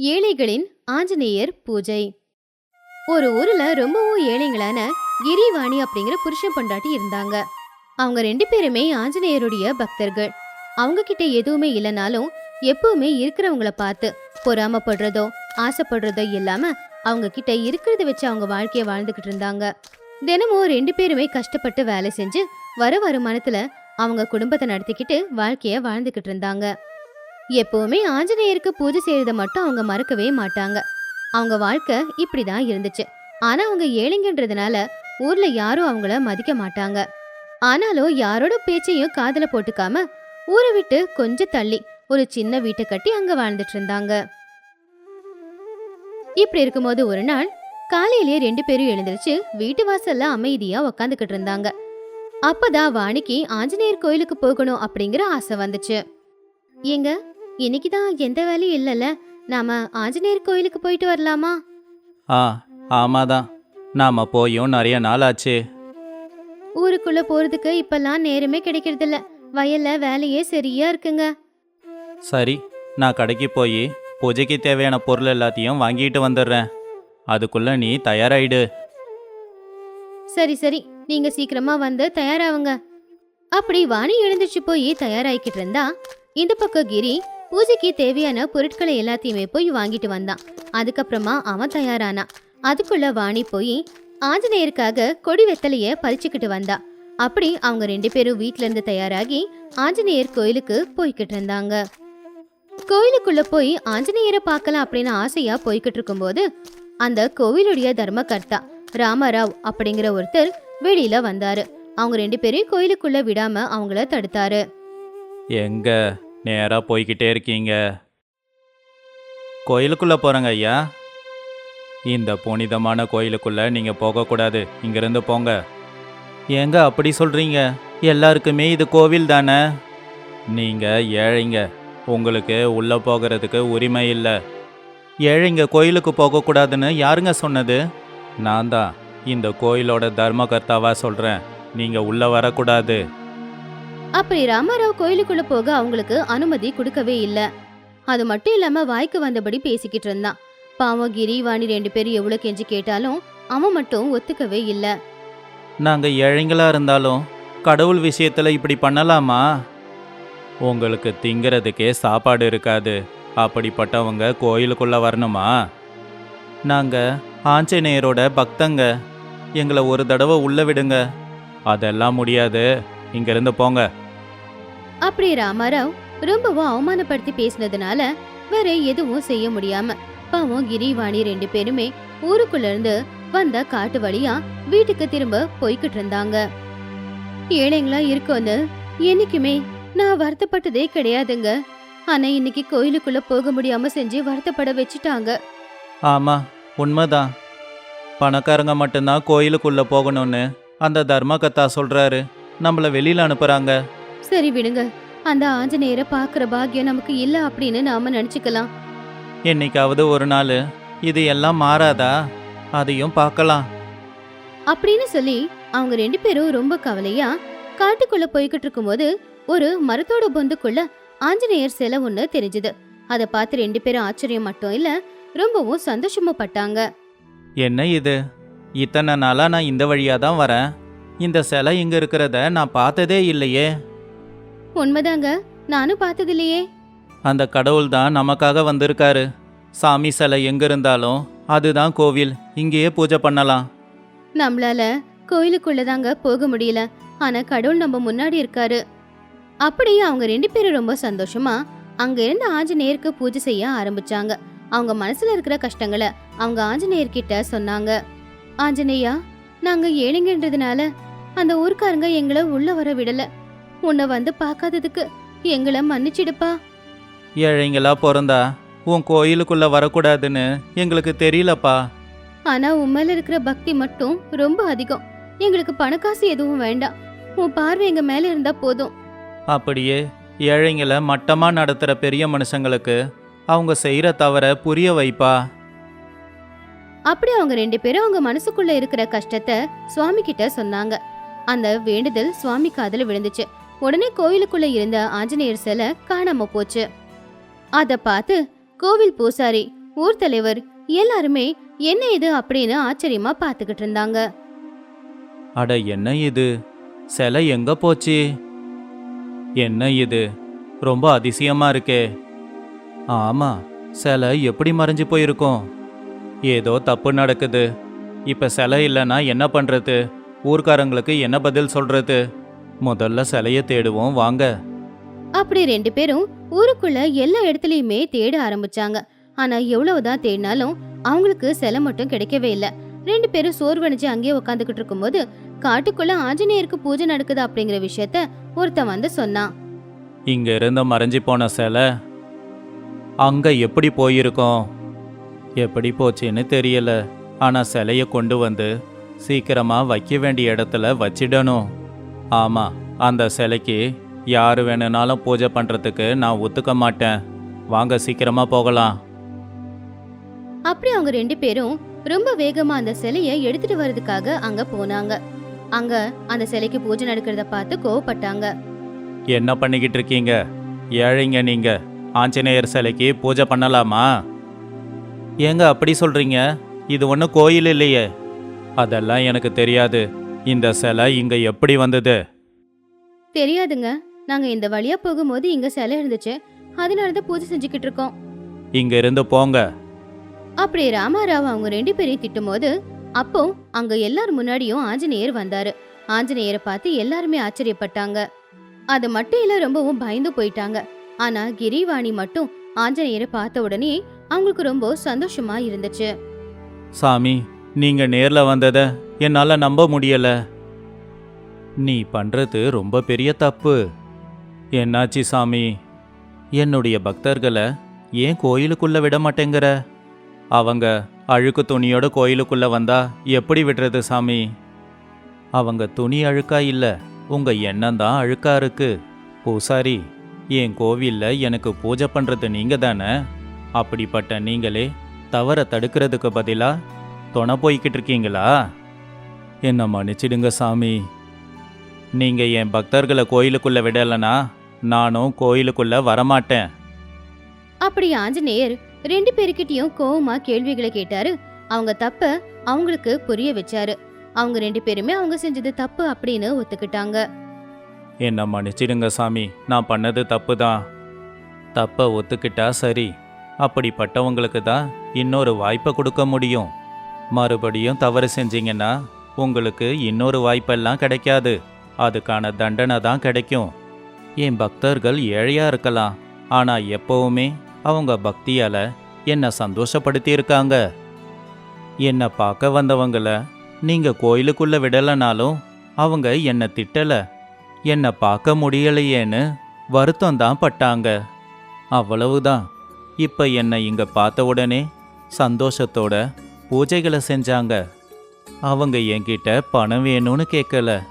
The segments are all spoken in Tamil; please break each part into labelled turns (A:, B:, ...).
A: ஏழைகளின் ஆஞ்சநேயர் பூஜை. ஒரு ஊர்ல ரொம்பவும் ஏழைங்களான கிரிவாணி அப்படிங்கிற புருஷன் பொண்டாட்டி இருந்தாங்க. அவங்க ரெண்டு பேருமே ஆஞ்சநேயருடைய பக்தர்கள். அவங்க கிட்ட எதுவுமே இல்லைனாலும் எப்பவுமே இருக்கிறவங்கள பார்த்து பொறாமப்படுறதோ ஆசைப்படுறதோ இல்லாம அவங்க கிட்ட இருக்கிறத வச்சு அவங்க வாழ்க்கைய வாழ்ந்துகிட்டு இருந்தாங்க. தினமும் ரெண்டு பேருமே கஷ்டப்பட்டு வேலை செஞ்சு வர வருமானத்துல அவங்க குடும்பத்தை நடத்திக்கிட்டு வாழ்க்கைய வாழ்ந்துகிட்டு இருந்தாங்க. எப்பவுமே ஆஞ்சநேயருக்கு பூஜை செய்யறத மட்டும் அவங்க மறக்கவே மாட்டாங்க. அவங்க வாழ்க்கை இப்படிதான் இருந்துச்சு. ஆனா அவங்க ஏழைங்கன்றதுனால ஊர்ல யாரும் அவங்கள மதிக்க மாட்டாங்க. ஆனாலும் யாரோட பேச்சையும் காதில் போட்டுக்காம ஊரை விட்டு கொஞ்சம் தள்ளி ஒரு சின்ன வீட்டை கட்டி அங்க வாழ்ந்துட்டு இருந்தாங்க. இப்படி இருக்கும்போது ஒரு நாள் காலையிலேயே ரெண்டு பேரும் எழுந்திருச்சு வீட்டு வாசல்ல அமைதியா உக்காந்துக்கிட்டு இருந்தாங்க. அப்பதான் வாணிக்கு ஆஞ்சநேயர் கோயிலுக்கு போகணும் அப்படிங்கிற ஆசை வந்துச்சு. ஏங்க இன்னைக்கு தான் எந்த வேலையும் இல்லைல்ல. நாம ஆஞ்சநேயர் கோயிலுக்கு போயிட்டு வரலாமா?
B: ஆ ஆமாதான். நாம போயும் நிறைய நாள் ஆச்சு.
A: ஊருக்குள்ள போறதுக்கு இப்பெல்லாம் நேரமே கிடைக்கிறதில்ல. வயல்ல வேலையே சரியா இருக்குங்க.
B: சரி நான் கடைக்கு போய் பூஜைக்கு தேவையான பொருள் எல்லாத்தையும் வாங்கிட்டு வந்துடுறேன். அதுக்குள்ள நீ தயாராயிடு.
A: சரி சரி. நீங்க சீக்கிரமா வந்து தயாராவுங்க. அப்படி வாணி எழுந்திருச்சு போய் தயாராகிக்கிட்டு இருந்தா இந்த பக்கம் கிரி பூஜைக்கு தேவையான பொருட்களை எல்லாத்தையுமே போய் வாங்கிட்டு வந்தான். அதுக்கப்புறமா அவன் தயாரானா. அதுக்குள்ள வாணி போய் ஆஞ்சநேயருக்காக கொடி வெத்தலைய பறிச்சுக்கிட்டு வந்தா. அப்படி அவங்க ரெண்டு பேரும் வீட்ல இருந்து தயாராகி ஆஞ்சநேயர் கோயிலுக்கு போய்கிட்டு இருந்தாங்க. கோயிலுக்குள்ள போய் ஆஞ்சநேயரை பார்க்கலாம் அப்படின்னு ஆசையா போய்கிட்டு இருக்கும்போது அந்த கோவிலுடைய தர்மகர்த்தா ராமராவ் அப்படிங்கிற ஒருத்தர் வெளியில வந்தாரு. அவங்க ரெண்டு பேரையும் கோயிலுக்குள்ள விடாம அவங்கள தடுத்தாரு.
B: எங்க? நேராக போய்கிட்டே இருக்கீங்க. கோயிலுக்குள்ளே போகிறேங்க ஐயா. இந்த புனிதமான கோயிலுக்குள்ளே நீங்கள் போகக்கூடாது. இங்கேருந்து போங்க. ஏங்க அப்படி சொல்கிறீங்க எல்லாருக்குமே இது கோவில் தானே? நீங்கள் ஏழைங்க. உங்களுக்கு உள்ளே போகிறதுக்கு உரிமை இல்லை. ஏழைங்க கோயிலுக்கு போகக்கூடாதுன்னு யாருங்க சொன்னது? நான் தான். இந்த கோயிலோட தர்மகர்த்தாவாக சொல்கிறேன் நீங்கள் உள்ளே வரக்கூடாது.
A: அப்படி ராமாராவ் கோயிலுக்குள்ள போக அவங்களுக்கு அனுமதி கொடுக்கவே இல்ல. அது மட்டும் இல்லாம வாய்க்கு வந்தபடி பேசிக்கிட்டு இருந்தான். பாவம் கிரி வாணி ரெண்டு பேரும் எவ்வளவு கெஞ்சி கேட்டாலும் அவன் மட்டும் ஒத்துக்கவே இல்ல.
B: நாங்க ஏழைங்களா இருந்தாலும் கடவுள் விஷயத்துல இப்படி பண்ணலாமா? உங்களுக்கு திங்கிறதுக்கே சாப்பாடு இருக்காது. அப்படிப்பட்டவங்க கோயிலுக்குள்ள வரணுமா? நாங்க ஆஞ்சநேயரோட பக்தங்க. எங்களை ஒரு தடவை உள்ள விடுங்க. அதெல்லாம் முடியாது. இங்கிருந்து போங்க.
A: அப்படி ராமாராவ் ரொம்பவும் அவமானப்படுத்தி பேசினதுனால வேற எதுவும் செய்ய முடியாம பாவம் கிரி வாணி ரெண்டு பேருமே ஊருக்குள்ள இருந்து வந்த காட்டு வழியா வீட்டுக்கு திரும்ப போய்கிட்டு இருந்தாங்க. ஏழைங்களா இருக்கோன்னு என்னைக்குமே நான் வருத்தப்பட்டதே கிடையாதுங்க. ஆனா இன்னைக்கு கோயிலுக்குள்ள போக முடியாம செஞ்சு வருத்தப்பட வச்சுட்டாங்க.
B: ஆமா உண்மைதான். பணக்காரங்க மட்டும்தான் கோயிலுக்குள்ள போகணும்னு அந்த தர்மகத்தா சொல்றாரு. நம்மள வெளியில அனுப்புறாங்க.
A: சரி விடுங்க. அந்த ஆஞ்சநேயரை பாக்குற பாக்கியம் நமக்கு இல்ல அப்படின்னு நாம நினைச்சுக்கலாம்.
B: என்னைக்காவது ஒரு நாள் இது எல்லாம் மாறாதா? அதையும் பார்க்கலாம்.
A: அப்படின்னு சொல்லி அவங்க ரெண்டு பேரும் ரொம்ப கவலையா காட்டுக்குள்ள போய்கிட்டு இருக்கும்போது ஒரு மரத்தோட பொந்துக்குள்ள ஆஞ்சநேயர் சிலை ஒண்ணு தெரிஞ்சது. அதை பார்த்து ரெண்டு பேரும் ஆச்சரியம் மட்டும் இல்ல ரொம்பவும் சந்தோஷமும் பட்டாங்க.
B: என்ன இது? இத்தனை நாளா நான் இந்த வழியா தான் வரேன். இந்த சிலை இங்க இருக்கிறத நான் பார்த்ததே இல்லையே.
A: உண்மைதாங்க நானும் பார்த்தது இல்லையே
B: அந்த கடவுள் தான் நமக்காக வந்திருக்காரு. சாமி சிலை எங்க இருந்தாலும் அதுதான் கோவில். இங்கேயே பூஜை பண்ணலாம்.
A: நம்மளால கோயிலுக்குள்ளதாங்க போக முடியல. ஆனா கடவுள் நம்ம முன்னாடி இருக்காரு. அப்படி அவங்க ரெண்டு பேரும் ரொம்ப சந்தோஷமா அங்க இருந்த ஆஞ்சநேயருக்கு பூஜை செய்ய ஆரம்பிச்சாங்க. அவங்க மனசுல இருக்கிற கஷ்டங்களை அவங்க ஆஞ்சநேயர் கிட்ட சொன்னாங்க. ஆஞ்சநேயா நாங்க ஏழைங்கன்றதுனால அந்த ஊர்க்காரங்க எங்களை உள்ள வர விடல. உன்னை வந்து பார்க்காததுக்கு எங்களை மன்னிச்சிடுப்பா.
B: ஏழைங்களா பிறந்தா உன் கோயிலுக்குள்ள வரக்கூடாதுன்னு எங்களுக்கு தெரியலப்பா.
A: ஆனா உன் மேல இருக்கிற பக்தி மட்டும் ரொம்ப அதிகம். எங்களுக்கு பணக்காசு எதுவும் வேண்டாம். உன் பார்வை எங்க மேல இருந்தா போதும்.
B: அப்படியே ஏழைங்களை மட்டமா நடத்துற பெரிய மனுஷங்களுக்கு அவங்க செய்யற தவற புரிய வைப்பா.
A: அப்படி அவங்க ரெண்டு பேரும் அவங்க மனசுக்குள்ள இருக்கிற கஷ்டத்தை சுவாமி கிட்ட சொன்னாங்க. அந்த வேண்டுதல் சுவாமி காதல விழுந்துச்சு. உடனே கோயிலுக்குள்ள இருந்த ஆஞ்சநேயர் சிலை காணாம போச்சு. அத பார்த்து கோவில் பூசாரி ஊர் தலைவர் எல்லாருமே என்ன இது அப்படின்னு ஆச்சரியமா பார்த்துக்கிட்டு இருந்தாங்க.
B: அட என்ன இது? சிலை எங்க போச்சு? என்ன இது? ரொம்ப அதிசயமா இருக்கே. ஆமா சிலை எப்படி மறைஞ்சு போயிருக்கும்? ஏதோ தப்பு நடக்குது. இப்ப சிலை இல்லைன்னா என்ன பண்றது? ஊர்க்காரங்களுக்கு என்ன பதில் சொல்றது? முதல்ல சிலைய தேடுவோம் வாங்க.
A: அப்படி ரெண்டு பேரும் ஊருக்குள்ள எல்லா இடத்துலயுமே தேட ஆரம்பிச்சாங்க. ஆனா எவ்வளவுதான் தேடினாலும் அவங்களுக்கு சிலை மட்டும் கிடைக்கவே இல்ல. ரெண்டு பேரும் சோர்வடைஞ்சு அங்கேயே உட்காந்துக்கிட்டு இருக்கும்போது காட்டுக்குள்ள ஆஞ்சநேயருக்கு பூஜை நடக்குது அப்படிங்கிற விஷயத்த ஒருத்தன் வந்து சொன்னான்.
B: இங்க இருந்து மறைஞ்சு போன சிலை அங்க எப்படி போயிருக்கோம்? எப்படி போச்சுன்னு தெரியல. ஆனா சிலைய கொண்டு வந்து சீக்கிரமா வைக்க வேண்டிய இடத்துல வச்சிடணும். ஆமா அந்த சிலைக்கு யாரு வேணும்னாலும் பூஜை பண்றதுக்கு நான் ஒத்துக்க மாட்டேன். வாங்க சீக்கிரமா போகலாம்.
A: அப்படி அவங்க ரெண்டு பேரும் ரொம்ப வேகமா அந்த சிலைய எடுத்துட்டு வர்றதுக்காக அங்க போனாங்க. அங்க அந்த சிலைக்கு பூஜை நடக்கிறத பார்த்து கோவப்பட்டாங்க.
B: என்ன பண்ணிக்கிட்டு இருக்கீங்க? ஏழைங்க நீங்க. ஆஞ்சநேயர் சிலைக்கு பூஜை பண்ணலாமா? ஏங்க அப்படி சொல்றீங்க? இது ஒன்றும் கோயில் இல்லையே. அதெல்லாம் எனக்கு தெரியாது. இந்த சிலை இங்க எப்படி வந்தது?
A: தெரியாதுங்க. நாங்க இந்த வழியா போகும்போது இங்க சிலை இருந்துச்சு. அதனாலதான் பூஜை செஞ்சுக்கிட்டு இருக்கோம்.
B: இங்க இருந்து போங்க.
A: அப்படி ராமாராவ் அவங்க ரெண்டு பேரையும் திட்டும்போது அப்போ அங்க எல்லார் முன்னாடியும் ஆஞ்சநேயர் வந்தாரு. ஆஞ்சநேயரை பார்த்து எல்லாருமே ஆச்சரியப்பட்டாங்க. அது மட்டும் இல்ல ரொம்பவும் பயந்து போயிட்டாங்க. ஆனா கிரிவாணி மட்டும் ஆஞ்சநேயரை பார்த்த உடனே அவங்களுக்கு ரொம்ப சந்தோஷமா இருந்துச்சு.
B: சாமி நீங்க நேர்ல வந்தத என்னால நம்ப முடியல. நீ பண்றது ரொம்ப பெரிய தப்பு. என்னாச்சு சாமி? என்னுடைய பக்தர்களை ஏன் கோயிலுக்குள்ள விட மாட்டேங்கிற? அவங்க அழுக்கு துணியோட கோயிலுக்குள்ள வந்தா எப்படி விடுறது சாமி? அவங்க துணி அழுக்கா இல்ல உங்க எண்ணம் தான் அழுக்கா இருக்கு. பூசாரி என் கோவில்ல எனக்கு பூஜை பண்றது நீங்க தானே அப்படிப்பட்ட நீங்களே தவற தடுக்கிறதுக்கு பதிலாக துணை போய்கிட்டு இருக்கீங்களா? என்ன மன்னிச்சிடுங்க சாமி. நீங்க என் பக்தர்களை கோயிலுக்குள்ள விடலைன்னா நானும் கோயிலுக்குள்ள வரமாட்டேன்.
A: அப்படி ஆஞ்சநேயர் ரெண்டு பேருக்கிட்டயும் கோவமா கேள்விகளை கேட்டாரு. அவங்க தப்ப அவங்களுக்கு புரிய வச்சாரு. அவங்க ரெண்டு பேருமே அவங்க செஞ்சது தப்பு அப்படின்னு ஒத்துக்கிட்டாங்க.
B: என்ன மன்னிச்சிடுங்க சாமி நான் பண்ணது தப்பு தான் தப்பை ஒத்துக்கிட்டா சரி. அப்படிப்பட்டவங்களுக்கு தான் இன்னொரு வாய்ப்பை கொடுக்க முடியும். மறுபடியும் தவறு செஞ்சீங்கன்னா உங்களுக்கு இன்னொரு வாய்ப்பெல்லாம் கிடைக்காது. அதுக்கான தண்டனை தான் கிடைக்கும். என் பக்தர்கள் ஏழையாக இருக்கலாம். ஆனால் எப்போவுமே அவங்க பக்தியால் என்னை சந்தோஷப்படுத்தி இருக்காங்க என்னை பார்க்க வந்தவங்கள நீங்கள் கோயிலுக்குள்ளே விடலைனாலும் அவங்க என்னை திட்டலை. என்னை பார்க்க முடியலையேன்னு வருத்தம் தான் பட்டாங்க. அவ்வளவுதான். இப்போ என்னை இங்கே பார்த்த உடனே சந்தோஷத்தோட பூஜைகளை செஞ்சாங்க. அவங்க என்கிட்ட பணம் வேணும்னு கேட்கல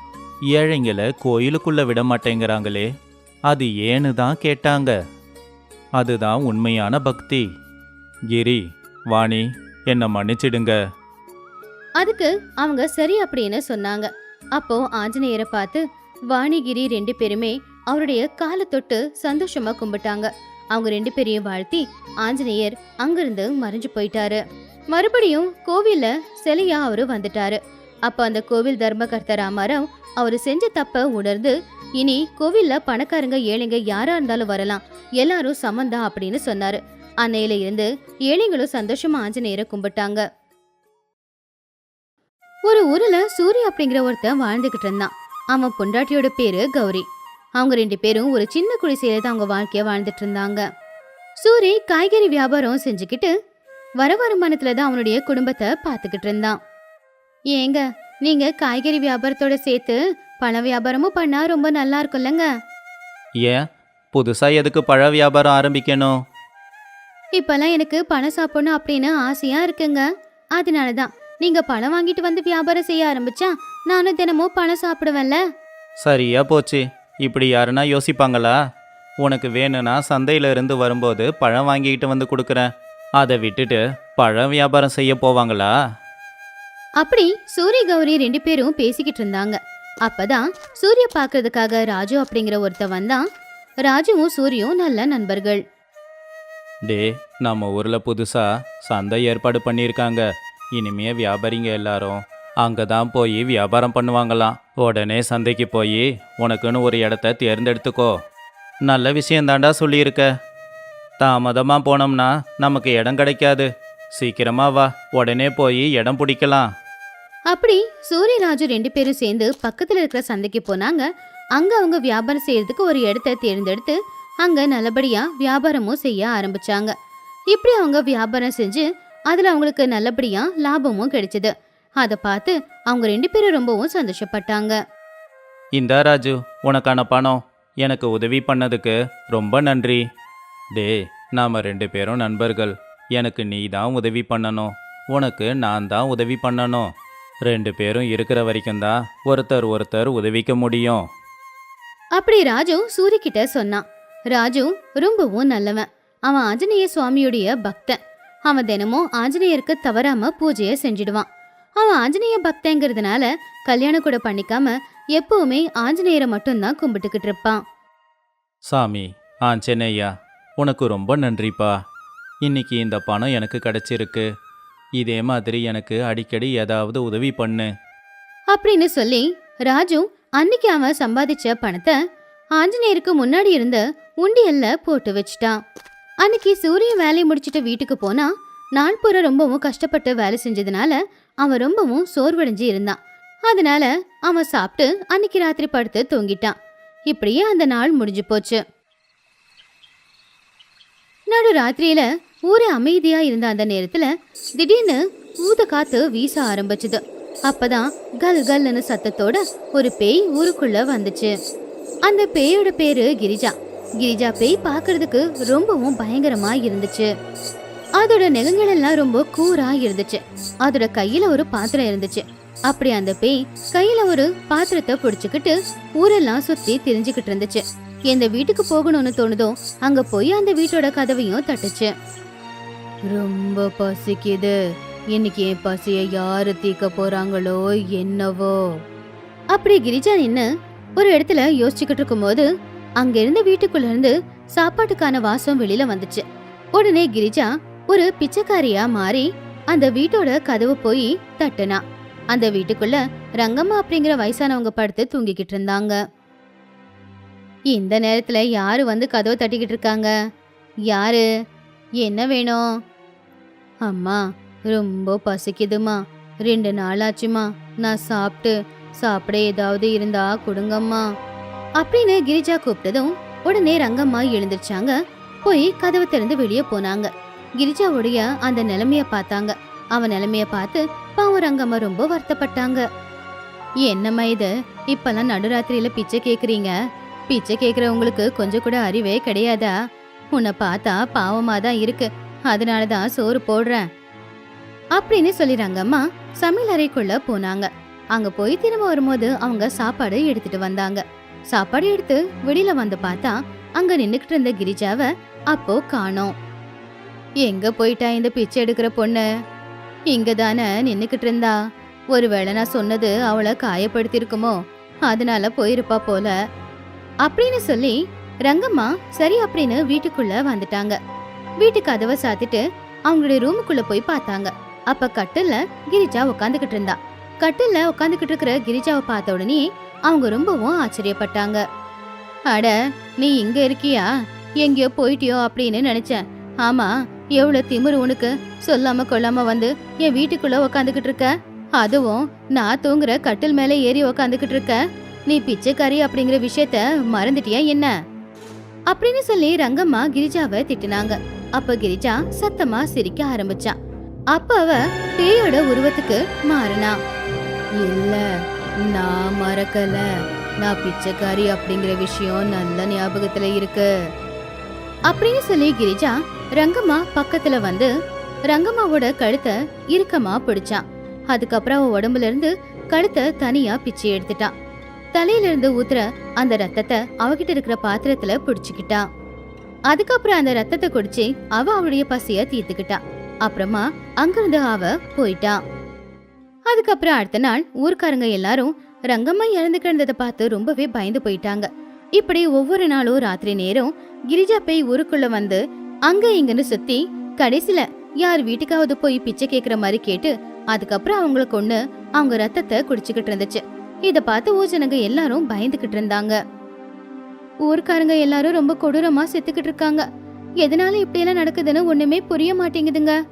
B: ஏழைங்களை கோயிலுக்குள்ள விட மாட்டேங்கிறாங்களே. அது ஏன்னு தான் கேட்டாங்க. அதுதான் உண்மையான பக்தி. கிரி வாணி என்னை மன்னிச்சிடுங்க.
A: அதுக்கு அவங்க சரி அப்படின்னு சொன்னாங்க. அப்போ ஆஞ்சநேயரை பார்த்து வாணிகிரி ரெண்டு பேருமே அவருடைய காலை தொட்டு சந்தோஷமா கும்பிட்டாங்க. அவங்க ரெண்டு பேரையும் வாழ்த்தி ஆஞ்சநேயர் அங்கிருந்து மறைஞ்சு போயிட்டாரு. மறுபடியும் கோவில்ல சிலையா அவரு வந்துட்டாரு. அப்ப அந்த கோவில் தர்மகர்த்த ராமாராவ் அவரு செஞ்ச தப்ப உணர்ந்து இனி கோவில்ல பணக்காரங்க ஏழைங்க யாரா இருந்தாலும் வரலாம் எல்லாரும் சமந்தா அப்படின்னு சொன்னாரு. அன்னையில இருந்து ஏழைங்களும் சந்தோஷமா ஆஞ்சநேயரை கும்பிட்டாங்க. ஒரு ஊர்ல சூரி அப்படிங்கிற ஒருத்தன் வாழ்ந்துகிட்டு இருந்தான். அவன் பொண்டாட்டியோட பேரு கௌரி. அவங்க ரெண்டு பேரும் ஒரு சின்ன குடிசையில தான் அவங்க வாழ்க்கைய வாழ்ந்துட்டு இருந்தாங்க. சூரி காய்கறி வியாபாரம் செஞ்சுக்கிட்டு வர வருமானத்துல தான் அவனுடைய குடும்பத்தை பார்த்துக்கிட்டு இருந்தான். ஏங்க நீங்க காய்கறி வியாபாரத்தோட சேர்த்து பண வியாபாரமும் பண்ணா ரொம்ப நல்லா இருக்கும்லங்க.
B: ஏன்? புதுசா எதுக்கு பழ வியாபாரம் ஆரம்பிக்கணும்?
A: இப்பெல்லாம் எனக்கு பணம் சாப்பிடணும் அப்படின்னு ஆசையா இருக்குங்க. அதனால தான் நீங்க பணம் வாங்கிட்டு வந்து வியாபாரம் செய்ய ஆரம்பிச்சா நானும் தினமும் பணம் சாப்பிடுவேன்ல.
B: சரியா போச்சு. இப்படி யாருன்னா யோசிப்பாங்களா? உனக்கு வேணும்னா சந்தையில இருந்து வரும்போது பழம் வாங்கிக்கிட்டு வந்து கொடுக்குறேன். அதை விட்டுட்டு பழம் வியாபாரம் செய்ய போவாங்களா?
A: அப்படி சூரிய கௌரி ரெண்டு பேரும் பேசிக்கிட்டு இருந்தாங்க. அப்பதான் சூரிய பார்க்கறதுக்காக ராஜு அப்படிங்கிற ஒருத்தன் வந்தான். ராஜுவும் சூரியும் நல்ல நண்பர்கள்.
B: டே நம்ம ஊரில் புதுசாக சந்தை ஏற்பாடு பண்ணியிருக்காங்க. இனிமே வியாபாரிங்க எல்லாரும் அங்கே தான் போய் வியாபாரம் பண்ணுவாங்களாம். உடனே சந்தைக்கு போய் உனக்குன்னு ஒரு இடத்த தேர்ந்தெடுத்துக்கோ. நல்ல விஷயந்தாண்டா சொல்லியிருக்க. தாமதமாக போனோம்னா நமக்கு இடம் கிடைக்காது. சீக்கிரமா வா உடனே போய் இடம் பிடிக்கலாம்.
A: அப்படி சூரியராஜு ரெண்டு பேரும் சேர்ந்து பக்கத்துல இருக்கிற சந்தைக்கு போனாங்க. அங்க அவங்க வியாபாரம் செய்யறதுக்கு ஒரு இடத்த தேர்ந்தெடுத்து அங்க நல்லபடியா வியாபாரமும் செய்ய ஆரம்பிச்சாங்க. இப்படி அவங்க வியாபாரம் செஞ்சு அதுல அவங்களுக்கு நல்லபடியா லாபமும் கிடைச்சது. அதை பார்த்து அவங்க ரெண்டு பேரும் ரொம்பவும் சந்தோஷப்பட்டாங்க.
B: இந்தா ராஜு உனக்கான பணம் எனக்கு உதவி பண்ணதுக்கு ரொம்ப நன்றி. டே நாம ரெண்டு பேரும் நண்பர்கள். எனக்கு நீ தான் உதவி பண்ணணும். உனக்கு நான் தான் உதவி பண்ணணும். ரெண்டு பேரும் இருக்கிற வரைக்கும் தான் ஒருத்தர் ஒருத்தர் உதவிக்க முடியும்.
A: அப்படி ராஜு சூரி கிட்ட சொன்னான். ராஜு ரொம்பவும் நல்லவன். அவன் ஆஞ்சநேய சுவாமியுடைய பக்தன். அவன் தினமும் ஆஞ்சநேயருக்கு தவறாம பூஜைய செஞ்சிடுவான். அவன் ஆஞ்சநேய பக்தங்கிறதுனால கல்யாணம் கூட பண்ணிக்காம எப்பவுமே ஆஞ்சநேயரை மட்டும்தான் கும்பிட்டுக்கிட்டு இருப்பான்.
B: சாமி ஆஞ்சநேயா உனக்கு ரொம்ப நன்றிப்பா. இன்னைக்கு இந்த பணம் எனக்கு கிடைச்சிருக்கு. இதே மாதிரி எனக்கு அடிக்கடி ஏதாவது உதவி பண்ணு.
A: அப்படின்னு சொல்லி ராஜு அன்னைக்கு அவன் சம்பாதிச்ச பணத்தை ஆஞ்சநேயருக்கு முன்னாடி இருந்த உண்டியல்ல போட்டு வச்சிட்டான். அன்னைக்கு சூரியன் வேலையை முடிச்சிட்டு வீட்டுக்கு போனா நான்புற ரொம்பவும் கஷ்டப்பட்டு வேலை செஞ்சதுனால அவன் ரொம்பவும் சோர்வடைஞ்சு இருந்தான். அதனால அவன் சாப்பிட்டு அன்னைக்கு ராத்திரி படுத்து தூங்கிட்டான். இப்படியே அந்த நாள் முடிஞ்சு போச்சு. நடு ராத்திரியில ஊரே அமைதியா இருந்த அந்த நேரத்துல திடீர்னு ஊத காத்து வீச ஆரம்பிச்சது. அப்பதான் கல் கல்னு சத்தத்தோட ஒரு பேய் ஊருக்குள்ள வந்துச்சு. அந்த பேயோட பேரு கிரிஜா. கிரிஜா பேய் பார்க்கறதுக்கு ரொம்பவும் பயங்கரமா இருந்துச்சு. அதோட நெகங்கள் எல்லாம் ரொம்ப கூரா இருந்துச்சு. அதோட கையில ஒரு பாத்திரம் இருந்துச்சு. அப்படி அந்த பேய் கையில ஒரு பாத்திரத்தை பிடிச்சுக்கிட்டு ஊரெல்லாம் சுத்தி தெரிஞ்சுக்கிட்டு இருந்துச்சு. எந்த வீட்டுக்கு போகணும்னு தோணுதோ அங்க போய் அந்த வீட்டோட கதவையும் தட்டுச்சு. ரொம்ப பசிக்குது. இன்னைக்கு என் பசிய யாரு தீக்க போறாங்களோ என்னவோ. அப்படி கிரிஜா நின்னு ஒரு இடத்துல யோசிச்சுக்கிட்டு இருக்கும்போது அங்க இருந்த வீட்டுக்குள்ள இருந்து சாப்பாட்டுக்கான வாசம் வெளியில வந்துச்சு. உடனே கிரிஜா ஒரு பிச்சைக்காரியா மாறி அந்த வீட்டோட கதவு போய் தட்டுனா. அந்த வீட்டுக்குள்ள ரங்கம்மா அப்படிங்கிற வயசானவங்க படுத்து தூங்கிக்கிட்டு இருந்தாங்க. இந்த நேரத்தில் யார் வந்து கதவை தட்டிக்கிட்டு இருக்காங்க? யாரு? என்ன வேணும்? அம்மா ரொம்ப பசிக்குதுமா ரெண்டு நாள் ஆச்சுமா நான் சாப்பிட்டு சாப்பிட ஏதாவது இருந்தா கொடுங்கம்மா. அப்படின்னு கிரிஜா கூப்பிட்டதும் உடனே ரங்கம்மா எழுந்திருச்சாங்க. போய் கதவை திறந்து வெளியே போனாங்க. கிரிஜாவுடைய அந்த நிலைமைய பார்த்தாங்க. அவன் நிலைமைய பார்த்து பாவம் ரங்கம்மா ரொம்ப வருத்தப்பட்டாங்க. என்னம்மா இது? இப்பெல்லாம் நடுராத்திரியில பிச்சை கேக்குறீங்க. பிச்சை கேக்குறவங்களுக்கு கொஞ்சம் கூட அறிவே கிடையாதா? உன்னை பார்த்தா பாவமாக தான் இருக்கு. அதனால தான் சோறு போடுறேன். அப்படின்னு சொல்லிடுறாங்க அம்மா. சமையல் அறைக்குள்ள போனாங்க. அங்க போய் திரும்ப வரும்போது அவங்க சாப்பாடு எடுத்துட்டு வந்தாங்க. சாப்பாடு எடுத்து வெளியில வந்து பார்த்தா அங்க நின்னுக்கிட்டு இருந்த கிரிஜாவ அப்போ காணோம். எங்க போயிட்டா இந்த பிச்சை எடுக்கிற பொண்ணு? இங்க தானே நின்னுக்கிட்டு இருந்தா? ஒருவேளை நான் சொன்னது அவளை காயப்படுத்திருக்குமோ அதனால போயிருப்பா போல. அப்படின்னு சொல்லி ரங்கம்மா சரி அப்படின்னு வீட்டுக்குள்ள வந்துட்டாங்க. வீட்டு கதவை சாத்திட்டு அவங்களுடைய ரூமுக்குள்ள போய் பார்த்தாங்க. அப்ப கட்டில்ல கிரிஜா உட்காந்துக்கிட்டு இருந்தா. கட்டில்ல உட்காந்துக்கிட்டு இருக்கிற கிரிஜாவை பார்த்த உடனே அவங்க ரொம்பவும் ஆச்சரியப்பட்டாங்க. அட நீ இங்க இருக்கியா? எங்கேயோ போயிட்டியோ அப்படின்னு நினைச்சேன். ஆமா எவ்வளவு திமிரு உனக்கு. சொல்லாம கொள்ளாம வந்து என் வீட்டுக்குள்ள உக்காந்துக்கிட்டு இருக்க. அதுவும் நான் தூங்குற கட்டில் மேல ஏறி உக்காந்துக்கிட்டு இருக்க. நீ பிச்சைக்காரி அப்படிங்கிற விஷயத்த மறந்துட்டியா என்ன? அப்படின்னு சொல்லி ரங்கம்மா கிரிஜாவை திட்டினாங்க. அப்ப கிரிஜா சத்தமா சிரிக்க ஆரம்பிச்சா. அப்ப அவ பேயோட உருவத்துக்கு மாறினா. இல்ல நான் மறக்கல. நான் பிச்சைக்காரி அப்படிங்கிற விஷயம் நல்ல ஞாபகத்துல இருக்கு. அப்படின்னு சொல்லி கிரிஜா ரங்கம்மா பக்கத்துல வந்து ரங்கம்மாவோட கழுத்தை இறுக்கமா பிடிச்சான் அதுக்கப்புறம் அவ உடம்புல இருந்து கழுத்தை தனியா பிச்சு எடுத்துட்டான் தலையில இருந்து ஊத்துற அந்த ரத்தத்தை அவகிட்ட இருக்கிற பாத்திரத்துல பிடிச்சுக்கிட்டா. அதுக்கப்புறம் அந்த ரத்தத்தை குடிச்சு அவ அவளுடைய பசிய தீர்த்துக்கிட்டா. அப்புறமா அங்கிருந்து அவ போயிட்டா. அதுக்கப்புறம் அடுத்த நாள் ஊர்க்காரங்க எல்லாரும் ரங்கம்மா இறந்து கிடந்ததை பார்த்து ரொம்பவே பயந்து போயிட்டாங்க. இப்படி ஒவ்வொரு நாளும் ராத்திரி நேரம் கிரிஜா பேய் ஊருக்குள்ள வந்து அங்க இங்கன்னு சுத்தி கடைசில யார் வீட்டுக்காவது போய் பிச்சை கேக்குற மாதிரி கேட்டு அதுக்கப்புறம் அவங்கள ஒண்ணு அவங்க ரத்தத்தை குடிச்சுக்கிட்டு இருந்துச்சு. இத பார்த்து ஊஜனங்க எல்லாரும் பயந்துகிட்டு இருந்தாங்க. ஊர்க்காரங்க எல்லாரும் ரொம்ப கொடூரமா செத்துக்கிட்டு இருக்காங்க. எதனால இப்படி எல்லாம் நடக்குதுன்னு ஒண்ணுமே புரிய மாட்டேங்குதுங்க.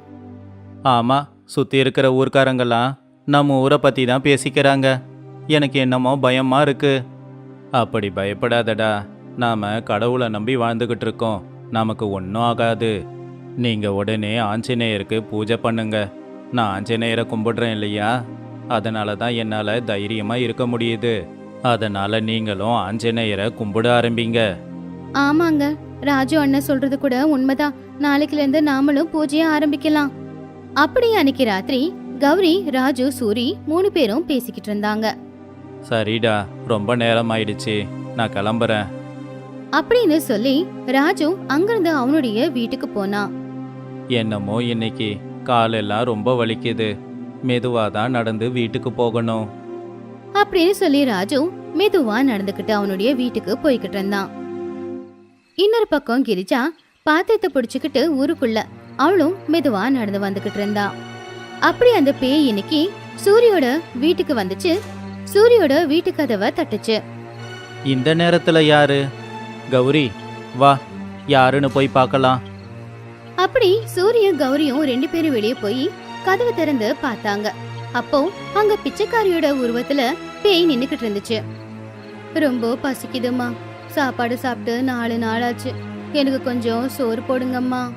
B: ஆமா சுத்தி இருக்கிற ஊர்க்காரங்கெல்லாம் நம்ம ஊரை பத்தி தான் பேசிக்கிறாங்க. எனக்கு என்னமோ பயமா இருக்கு. அப்படி பயப்படாதடா. நாம கடவுளை நம்பி வாழ்ந்துகிட்டு இருக்கோம். நமக்கு ஒன்றும் ஆகாது. நீங்க உடனே ஆஞ்சநேயருக்கு பூஜை பண்ணுங்க. நான் ஆஞ்சநேயரை கும்பிடுறேன் இல்லையா? அதனால தான் என்னால் தைரியமாக இருக்க முடியுது. அதனால நீங்களும் ஆஞ்சநேயரை கும்பிட ஆரம்பிங்க.
A: ஆமாங்க. ராஜு அண்ணன் சொல்றது கூட உண்மைதான். நாளைக்குல இருந்து நாமளும் பூஜைய ஆரம்பிக்கலாம். அப்படி அன்னைக்கு ராத்திரி கௌரி ராஜு சூரி மூணு பேரும் பேசிக்கிட்டு இருந்தாங்க.
B: சரிடா. ரொம்ப நேரம் ஆயிடுச்சு நான் கிளம்புறேன்.
A: அப்படின்னு சொல்லி ராஜு அங்கிருந்து அவனுடைய வீட்டுக்கு போனான்
B: என்னமோ இன்னைக்கு. காலெல்லாம் ரொம்ப வலிக்குது. மெதுவாக தான் நடந்து வீட்டுக்கு போகணும்.
A: அப்படின்னு சொல்லி ராஜு மெதுவா நடந்துக்கிட்டு அவனுடைய வீட்டுக்கு போய்கிட்டு இருந்தான். இன்னொரு பக்கம் கிரிஜா பாத்திரத்தை பிடிச்சுக்கிட்டு ஊருக்குள்ள அவளும் மெதுவா நடந்து வந்துகிட்டு இருந்தா. அப்படி அந்த பேய் இன்னைக்கு சூரியோட வீட்டுக்கு வந்துச்சு. சூரியோட வீட்டு கதவை தட்டுச்சு.
B: இந்த நேரத்தில் யாரு? கௌரி வா யாருன்னு போய் பார்க்கலாம்.
A: அப்படி சூரிய கௌரியும் ரெண்டு பேரும் வெளியே போய் கதவு திறந்து பார்த்தாங்க. அப்போ அங்க பிச்சைக்காரியோட உருவத்துல பேய் நின்னுக்கிட்டு இருந்துச்சு. ரொம்ப பசிக்குதும்மா. சாப்பாடு சாப்பிட்டு நாலு நாள் ஆச்சு எனக்கு கொஞ்சம் சோறு போடுங்கம்மா.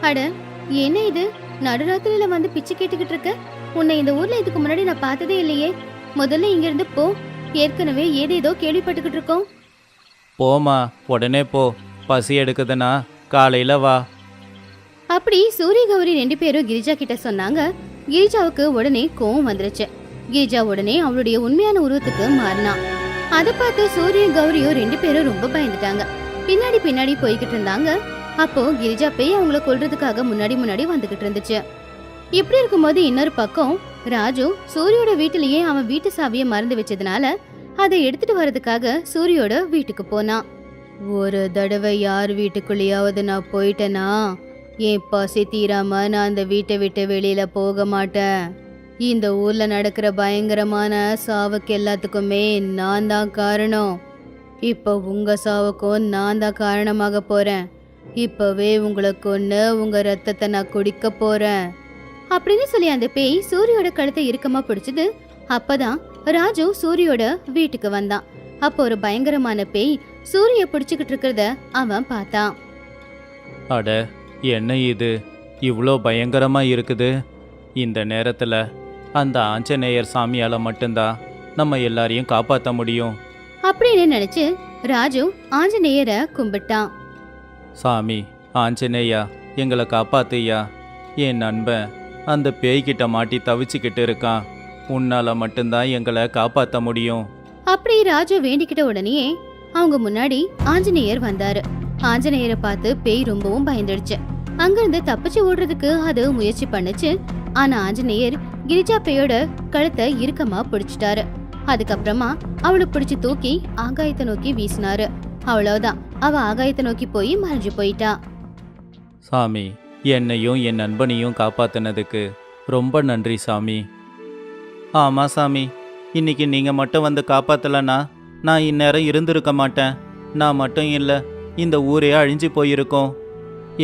A: அட என்ன இது? நடுராத்திரியில வந்து பிச்சை கேட்டுக்கிட்டு இருக்க? உன்னை இந்த ஊர்ல இதுக்கு முன்னாடி நான் பார்த்ததே இல்லையே. முதல்ல இங்க இருந்து போ. ஏற்கனவே ஏதேதோ கேள்விப்பட்டுக்கிட்டு இருக்கோம்.
B: போமா உடனே போ. பசி எடுக்குதுன்னா காலையில் வா.
A: அப்படி சூரிய கௌரி ரெண்டு பேரும் கிரிஜா கிட்ட சொன்னாங்க. கிரிஜாவுக்கு உடனே கோவம் வந்துருச்சு. கிரிஜா உடனே அவளுடைய உண்மையான உருவத்துக்கு மாறினா. அதை பார்த்து சூரிய கௌரியும் ரெண்டு பேரும் ரொம்ப பயந்துட்டாங்க. பின்னாடி பின்னாடி போய்கிட்டு இருந்தாங்க. அப்போ கிரிஜா பேய் அவங்கள கொல்றதுக்காக முன்னாடி முன்னாடி வந்துகிட்டு இருந்துச்சு. இப்படி இருக்கும்போது இன்னொரு பக்கம் ராஜு சூரியோட வீட்டிலேயே அவன் வீட்டு சாவியை மறந்து வச்சதுனால அதை எடுத்துட்டு வர்றதுக்காக சூரியோட வீட்டுக்கு போனான் ஒரு தடவை யார் வீட்டுக்குள்ளேயாவது நான் போயிட்டேனா? என் பசி தீராம நான் அந்த வீட்டை விட்டு வெளியில போக மாட்டேன். இந்த ஊர்ல நடக்கிற பயங்கரமான சாவுக்கு எல்லாத்துக்குமே நான் தான் காரணம். இப்போ உங்க சாவுக்கும் நான் தான் காரணமாக போறேன். இப்பவே உங்களை கொன்னு உங்க ரத்தத்தை நான் குடிக்க போறேன். அப்படின்னு சொல்லி அந்த பேய் சூரியோட கழுத்தை இறுக்கமா பிடிச்சது அப்பதான் ராஜு சூரியோட வீட்டுக்கு வந்தான். அப்போ ஒரு பயங்கரமான பேய் சூரிய பிடிச்சுக்கிட்டு இருக்கிறத அவன் பார்த்தான்.
B: அட என்ன இது? இவ்வளோ பயங்கரமாக இருக்குது. இந்த நேரத்தில் அந்த ஆஞ்சநேயர் சாமியால் மட்டும்தான் நம்ம எல்லாரையும் காப்பாற்ற முடியும்.
A: அப்படின்னு நினைச்சு ராஜு ஆஞ்சநேயரை கும்பிட்டான்.
B: சாமி ஆஞ்சநேயா எங்களை காப்பாத்துயா? என் நண்பன் அந்த பேய்கிட்ட மாட்டி தவிச்சுக்கிட்டு இருக்கான். உன்னால மட்டும்தான் எங்களை காப்பாற்ற முடியும்.
A: அப்படி ராஜு வேண்டிக்கிட்ட உடனேயே அவங்க முன்னாடி ஆஞ்சநேயர் வந்தாரு. ஆஞ்சநேயரை பார்த்து பேய் ரொம்பவும் பயந்துடுச்சு. அங்கிருந்து தப்பிச்சு ஓடுறதுக்கு அது முயற்சி பண்ணுச்சு. ஆனா ஆஞ்சநேயர் கிரிஜா பேயோட கழுத்தை இறுக்கமா பிடிச்சிட்டாரு. அதுக்கப்புறமா அவளை பிடிச்சு தூக்கி ஆகாயத்தை நோக்கி வீசினாரு. அவ்வளவுதான். அவ ஆகாயத்தை நோக்கி போய் மறைஞ்சு போயிட்டா.
B: சாமி என்னையும் என் நண்பனையும் காப்பாத்தினதுக்கு ரொம்ப நன்றி சாமி. ஆமாம் சாமி இன்னைக்கு நீங்கள் மட்டும் வந்து காப்பாத்தலன்னா நான் இந்நேரம் இருந்திருக்க மாட்டேன். நான் மட்டும் இல்லை இந்த ஊரே அழிஞ்சு போயிருக்கோம்.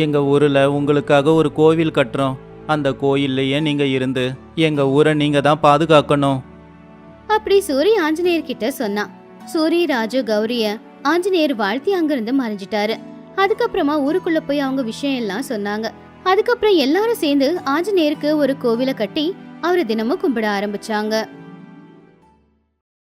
B: எங்கள் ஊரில் உங்களுக்காக ஒரு கோவில் கட்டுறோம். அந்த கோயில்லையே நீங்கள் இருந்து எங்கள் ஊரை நீங்கள் தான் பாதுகாக்கணும்.
A: அப்படி சூரிய ஆஞ்சநேயர் கிட்ட சொன்னான். சூரி ராஜு கௌரிய ஆஞ்சநேயர் வாழ்த்தி அங்கிருந்து மறைஞ்சிட்டாரு. அதுக்கப்புறமா ஊருக்குள்ள போய் அவங்க விஷயம் எல்லாம் சொன்னாங்க. அதுக்கப்புறம் எல்லாரும் சேர்ந்து ஆஞ்சநேயருக்கு ஒரு கோவிலை கட்டி அவரை தினமும் கும்பிட ஆரம்பிச்சாங்க.